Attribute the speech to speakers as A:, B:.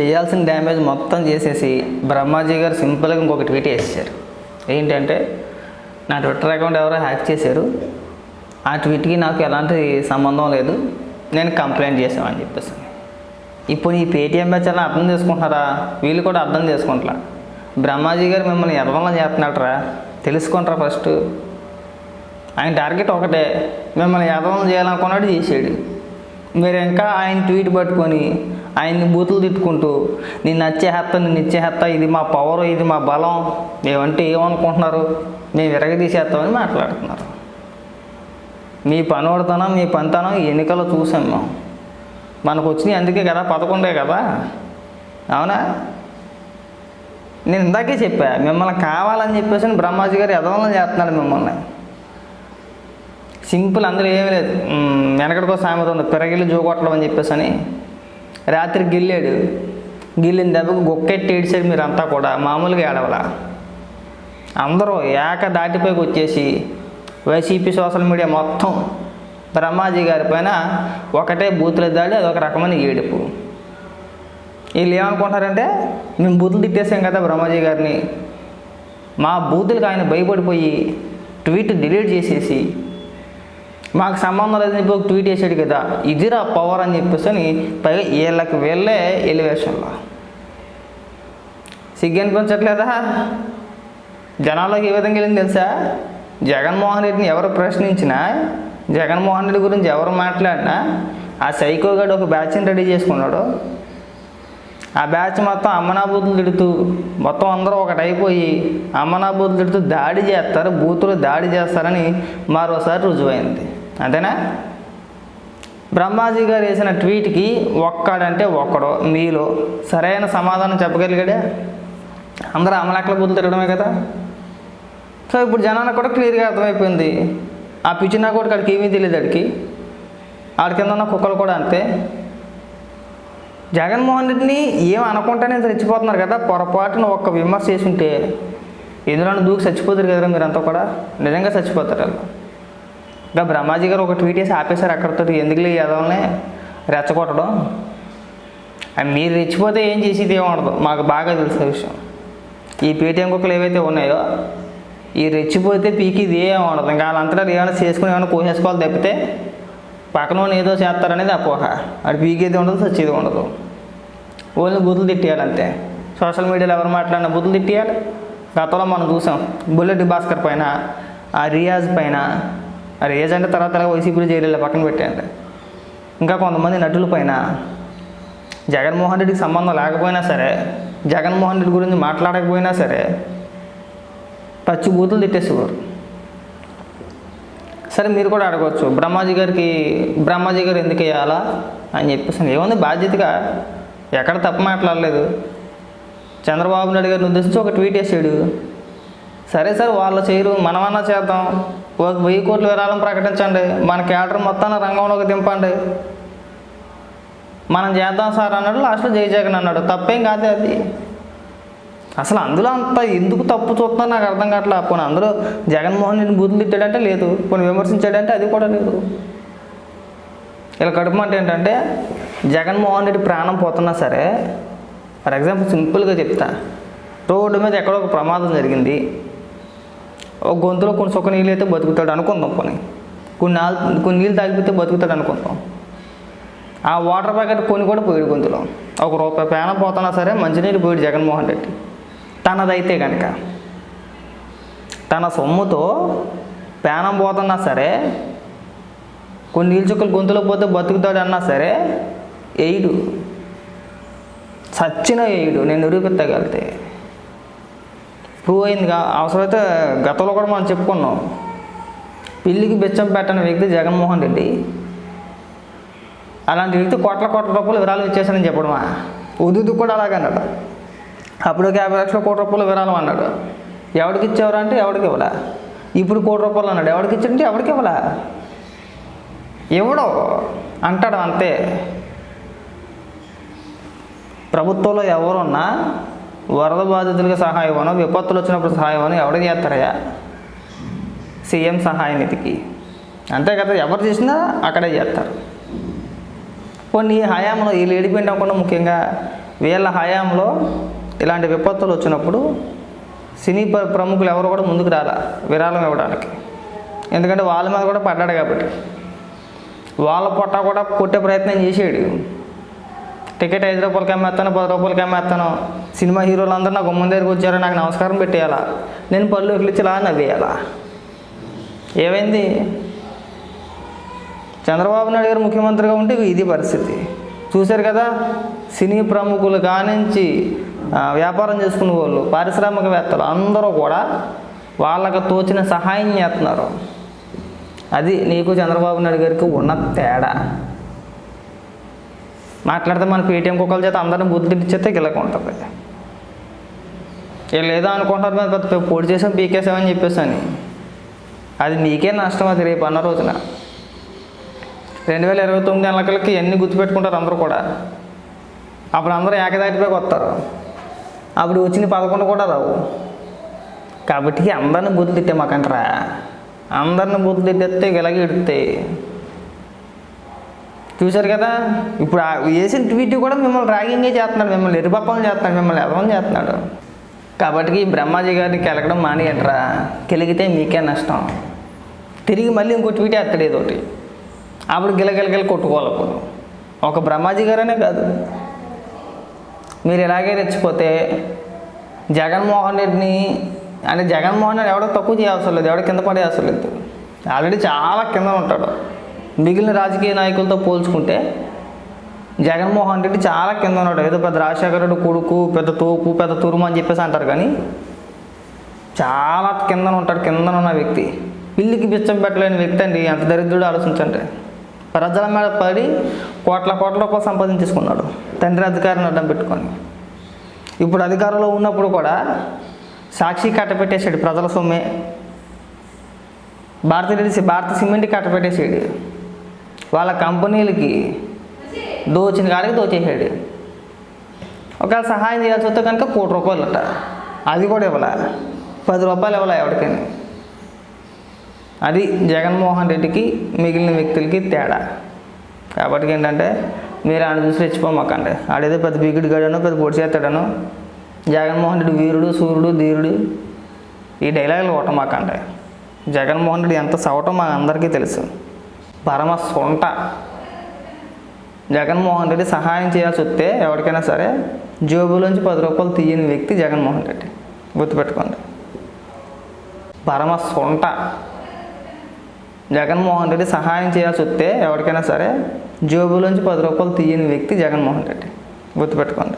A: చేయాల్సిన డ్యామేజ్ మొత్తం చేసేసి బ్రహ్మాజీ గారు సింపుల్గా ఇంకొక ట్వీట్ వేసేసారు ఏంటంటే నా ట్విట్టర్ అకౌంట్ ఎవరో హ్యాక్ చేశారు. ఆ ట్వీట్కి నాకు ఎలాంటి సంబంధం లేదు. నేను కంప్లైంట్ చేసామని చెప్పేసి. ఇప్పుడు ఈ పేటీఎం బ్యాచ్ అలా అర్థం చేసుకుంటున్నారా? వీళ్ళు కూడా అర్థం చేసుకుంటారా బ్రహ్మాజీ గారు మిమ్మల్ని ఎర్రలో చేస్తున్నాడరా? తెలుసుకుంటారా ఫస్ట్ ఆయన టార్గెట్ ఒకటే. మిమ్మల్ని ఎర్రలో చేయాలనుకున్నాడు చేసాడు. మీరు ఇంకా ఆయన ట్వీట్ పట్టుకొని ఆయన్ని బూతులు తిట్టుకుంటూ నేను నచ్చేహత్త నిన్ను ఇచ్చేహత్త ఇది మా పవర్ ఇది మా బలం మేమంటే ఏమనుకుంటున్నారు? మేము విరగదీసేస్తామని మాట్లాడుతున్నారు. మీ పనోడుతనం మీ పనితనం ఎన్నికలు చూసాం మేము. మనకు వచ్చినాయి అందుకే కదా పదకొండే కదా. అవునా? నేను ఇందాకే చెప్పా మిమ్మల్ని కావాలని చెప్పేసి బ్రహ్మాజీ గారు ఎదవలం చేస్తున్నాడు మిమ్మల్ని. సింపుల్ అందులో ఏమీ లేదు. వెనకడికో సామెత ఉంది పిరగిల్లు జోగొట్టడం అని చెప్పేసి అని. రాత్రి గిల్లాడు. గిల్లిన దెబ్బకు గొక్కెట్టి ఏడిచారు మీరంతా కూడా మామూలుగా ఏడవలా. అందరూ ఏక దాటిపైకి వచ్చేసి వైసీపీ సోషల్ మీడియా మొత్తం బ్రహ్మాజీ గారి పైన ఒకటే బూతుల దాడి అదొక రకమైన ఏడుపు. వీళ్ళు ఏమనుకుంటారంటే మేము బూతులు తిట్టేసాం కదా బ్రహ్మాజీ గారిని. మా బూతులకు ఆయన భయపడిపోయి ట్వీట్ డిలీట్ చేసేసి మాకు సంబంధం లేదని చెప్పి ఒక ట్వీట్ చేశాడు కదా ఇదిరా పవర్ అని చెప్పేసి అని పైగా వీళ్ళకి వీళ్ళే ఎలివేషన్లో సిగ్గు అనిపించట్లేదా? జనాల్లోకి ఏ విధంగా వెళ్ళింది తెలుసా? జగన్మోహన్ రెడ్డిని ఎవరు ప్రశ్నించినా జగన్మోహన్ రెడ్డి గురించి ఎవరు మాట్లాడినా ఆ సైకోగాడు ఒక బ్యాచ్ని రెడీ చేసుకున్నాడు. ఆ బ్యాచ్ మొత్తం అమ్మనాబూతులు తిడుతూ మొత్తం అందరూ ఒకటైపోయి అమ్మనాబూతులు తిడుతూ దాడి చేస్తారు బూతులు దాడి చేస్తారని మరోసారి రుజువైంది. అంతేనా? బ్రహ్మాజీ గారు వేసిన ట్వీట్కి ఒక్కడంటే ఒక్కడు మీలో సరైన సమాధానం చెప్పగలిగాడే? అందరూ అమలాకల బుద్ధులు తిరగడమే కదా? సో ఇప్పుడు జనానికి కూడా క్లియర్గా అర్థమైపోయింది. ఆ పిచ్చినా కూడా అక్కడికి ఏమీ తెలియదు అడికి ఆడి కింద ఉన్న కుక్కలు కూడా అంతే. జగన్మోహన్ రెడ్డిని ఏం అనుకుంటానే చచ్చిపోతున్నారు కదా? పొరపాటున ఒక్క విమర్శ చేసుంటే ఎందులో దూకి చచ్చిపోతారు కదా మీరంతా కూడా? నిజంగా చచ్చిపోతారు వాళ్ళు. ఇంకా బ్రహ్మాజీ గారు ఒక ట్వీట్ వేసి ఆపేశారు అక్కడితో ఎందుకు ఎదవల్ని రెచ్చగొట్టడం? అండ్ మీరు రెచ్చిపోతే ఏం చేసేది ఏమి ఉండదు. మాకు బాగా తెలిసిన విషయం. ఈ పేటీఎం కుక్కలు ఏవైతే ఉన్నాయో ఈ రెచ్చిపోతే పీకి ఇది ఏం ఇంకా వాళ్ళంతటా ఏమైనా చేసుకుని ఏమైనా కోసేసుకోవాలి తప్పితే పక్కన వాళ్ళు ఏదో చేస్తారనేది అపోహ. అది పీకేది ఉండదు సచ్చేది ఉండదు. ఓన్లీ బుద్ధులు తిట్టేయాలంతే సోషల్ మీడియాలో ఎవరు మాట్లాడినా బుద్ధులు తిట్టేయాలి. గతంలో మనం చూసాం బుల్లెట్ భాస్కర్ పైన ఆ రియాజ్ పైన ఆ రియాజ్ అంటే తర్వాత తర్వాత వైసీపీలో జైలు పక్కన పెట్టండి ఇంకా కొంతమంది నటుల పైన జగన్మోహన్ రెడ్డికి సంబంధం లేకపోయినా సరే జగన్మోహన్ రెడ్డి గురించి మాట్లాడకపోయినా సరే పచ్చి బూతులు తిట్టేసేవారు. సరే మీరు కూడా అడగవచ్చు బ్రహ్మాజీ గారికి బ్రహ్మాజీ గారు ఎందుకు వేయాలా అని చెప్పేసి ఏముంది బాధ్యతగా? ఎక్కడ తప్పు మాట్లాడలేదు. చంద్రబాబు నాయుడు గారిని ఉద్దేశించి ఒక ట్వీట్ వేసాడు. సరే సార్ వాళ్ళు చేయరు మనమన్నా చేద్దాం. ఒక వెయ్యి కోట్ల విరాళం ప్రకటించండి. మన క్యాడర్ మొత్తాన్ని రంగంలోకి దింపండి. మనం చేద్దాం సార్ అన్నాడు. లాస్ట్లో జై జగన్ అన్నాడు. తప్పేం కాదు అది. అసలు అందులో అంత ఎందుకు తప్పు చూస్తున్నా నాకు అర్థం కావట్లే. పోనీ అందులో జగన్మోహన్ రెడ్డి బూతులు తిట్టాడంటే లేదు. కొన్ని విమర్శించాడంటే అది కూడా లేదు. ఇలా కడుపు మాట ఏంటంటే జగన్మోహన్ రెడ్డి ప్రాణం పోతున్నా సరే ఫర్ ఎగ్జాంపుల్ సింపుల్గా చెప్తా. రోడ్డు మీద ఎక్కడో ఒక ప్రమాదం జరిగింది. ఒక గొంతులో కొన్ని సొక్క నీళ్ళు అయితే బతుకుతాడు అనుకుందాం కొన్ని కొన్ని నాలు కొన్ని నీళ్ళు తాగిపోతే బతుకుతాడు అనుకుందాం. ఆ వాటర్ ప్యాకెట్ కొన్ని కూడా పోయాడు గొంతులో. ఒక రూపాయి పేన పోతున్నా సరే మంచినీళ్ళు పోయాడు జగన్మోహన్ రెడ్డి. తనదైతే కనుక తన సొమ్ముతో పేనం పోతున్నా సరే కొన్ని నీళ్ళు చుక్కలు గొంతులో పోతే బతుకుతాడు అన్నా సరే ఎయిడు సచ్చిన ఎయిడు నేను నిరూపించగలితే ప్రూవ్ అయింది అవసరమైతే గతంలో కూడా మనం చెప్పుకున్నాం. పిల్లికి బిచ్చం పెట్టని వ్యక్తి జగన్మోహన్ రెడ్డి. అలాంటి వ్యక్తి కోట్ల కోట్ల రూపాయలు విరాళం ఇచ్చేసానని చెప్పడమా? ఉదుదు కూడా అలాగన్నాడు అప్పుడు యాభై లక్షల కోట్ల రూపాయలు విరాళం అన్నాడు. ఎవరికి ఇచ్చేవారు అంటే ఎవరికి ఇవ్వలా? ఇప్పుడు కోటి రూపాయలు అన్నాడు. ఎవరికి ఇచ్చాడంటే ఎవరికి ఇవ్వలా? ఎవడో అంటాడు అంతే. ప్రభుత్వంలో ఎవరున్నా వరద బాధితులకు సహాయమనో విపత్తులు వచ్చినప్పుడు సహాయమనో ఎవరు చేస్తారయ్యా సీఎం సహాయ నిధికి అంతే కదా ఎవరు చేసినా అక్కడే చేస్తారు. కొన్ని ఈ హయాంలో వీళ్ళు ఏడిపోయిన అవ్వకుండా ముఖ్యంగా వీళ్ళ హయాంలో ఇలాంటి విపత్తులు వచ్చినప్పుడు సినీ ప్రముఖులు ఎవరు కూడా ముందుకు రాలా విరాళం ఇవ్వడానికి. ఎందుకంటే వాళ్ళ మీద కూడా పడ్డాడు కాబట్టి. వాళ్ళ పొట్ట కూడా కొట్టే ప్రయత్నం చేసేడు. టికెట్ ఐదు రూపాయలకి అమ్మేస్తాను పది రూపాయలకి అమ్మేస్తాను సినిమా హీరోలు అందరూ నాకు ముందు దగ్గరికి వచ్చారు నాకు నమస్కారం పెట్టేయాలా? నేను పళ్ళు ఎక్కిలిచ్చిలా నవ్వేయాలా? ఏమైంది? చంద్రబాబు నాయుడు గారు ముఖ్యమంత్రిగా ఉంటే ఇది పరిస్థితి. చూశారు కదా సినీ ప్రముఖులు కానించి వ్యాపారం చేసుకునే వాళ్ళు పారిశ్రామికవేత్తలు అందరూ కూడా వాళ్ళకు తోచిన సహాయం చేస్తున్నారు. అది నీకు చంద్రబాబు నాయుడు గారికి ఉన్న తేడా. మాట్లాడితే మన పేటీఎం కుక్కల చేత అందరిని బుద్ధి తిట్టించేస్తే గిలక ఉంటుంది. వీళ్ళు ఏదో అనుకుంటారు మీద పెద్ద పొడి చేసాం పీకేసామని చెప్పేసి అని అది నీకే నష్టం అది రేపు అన్న రోజున. రెండు వేల ఇరవై తొమ్మిది ఎన్నికలకి ఎన్ని గుర్తుపెట్టుకుంటారు అందరూ కూడా. అప్పుడు అందరూ ఏకదాటిపైకి వస్తారు. అప్పుడు వచ్చిన పదకొండు కూడా రావు. కాబట్టి అందరిని బుద్ధి తిట్టే మాకంటరా? అందరిని బుద్ధి తిట్టేస్తే ఇలాగే ఇడితే చూశారు కదా? ఇప్పుడు వేసిన ట్వీట్ కూడా మిమ్మల్ని ర్యాగింగే చేస్తున్నాడు మిమ్మల్ని ఎరుపప్పం చేస్తున్నాడు మిమ్మల్ని ఎవరం చేస్తున్నాడు. కాబట్టి ఈ బ్రహ్మాజీ గారిని కెలకడం మానేయట్రా కెలిగితే మీకే నష్టం. తిరిగి మళ్ళీ ఇంకో ట్వీట్ వేస్తాడు ఏదోటి అప్పుడు గిలగిలగిల కొట్టుకోవాలి అప్పుడు. ఒక బ్రహ్మాజీ గారనే కాదు. మీరు ఇలాగే రెచ్చిపోతే జగన్మోహన్ రెడ్డిని అంటే జగన్మోహన్ రెడ్డి ఎవడో తక్కువ చేయవసరం లేదు ఎవడో కింద పడే అవసరం లేదు. ఆల్రెడీ చాలా కింద ఉంటాడు. మిగిలిన రాజకీయ నాయకులతో పోల్చుకుంటే జగన్మోహన్ రెడ్డి చాలా కింద ఉన్నాడు. ఏదో పెద్ద రాజశేఖర రెడ్డి కొడుకు పెద్ద తోపు పెద్ద తురుము అని చెప్పేసి అంటారు కానీ చాలా కిందన ఉంటాడు కిందన ఉన్న వ్యక్తి. పిల్లికి బిచ్చం పెట్టలేని వ్యక్తి అండి. ఎంత దరిద్రుడు ఆలోచించండి. ప్రజల మీద పడి కోట్ల కోట్ల రూపాయలు సంపాదించేసుకున్నాడు. తండ్రి అధికారిని అడ్డం పెట్టుకొని. ఇప్పుడు అధికారంలో ఉన్నప్పుడు కూడా సాక్షి కట్టపెట్టేసాడు ప్రజల సొమ్మే. భారతీయ భారత సిమెంట్ కట్టపెట్టేసాడు వాళ్ళ కంపెనీలకి దోచిన కాడికి దోచేసాడు ఒకవేళ సహాయం చేయాల్సి వస్తే కనుక కోటి రూపాయలు అట. అది కూడా ఇవ్వాల. పది రూపాయలు ఇవ్వాల ఎవరికైనా. అది జగన్మోహన్ రెడ్డికి మిగిలిన వ్యక్తులకి తేడా. కాబట్టి ఏంటంటే మీరు ఆయన చూసి రెచ్చిపోమాకండి. ఆడేదో పెద్ద బిగుడు గడను పెద్ద పొడి చేస్తాడను జగన్మోహన్ రెడ్డి వీరుడు సూర్యుడు ధీరుడు ఈ డైలాగులు కొట్టమాకండి జగన్మోహన్ రెడ్డి ఎంత సవటం మా అందరికీ తెలుసు. పరమ సొంట. జగన్మోహన్ రెడ్డి సహాయం చేయాల్సి వస్తే ఎవరికైనా సరే జేబులోంచి పది రూపాయలు తీయని వ్యక్తి జగన్మోహన్ రెడ్డి. గుర్తుపెట్టుకోండి. పరమ సొంట. జగన్మోహన్ రెడ్డి సహాయం చేయాల్సి వస్తే ఎవరికైనా సరే జేబులోంచి పది రూపాయలు తీయని వ్యక్తి జగన్మోహన్ రెడ్డి. గుర్తుపెట్టుకోండి.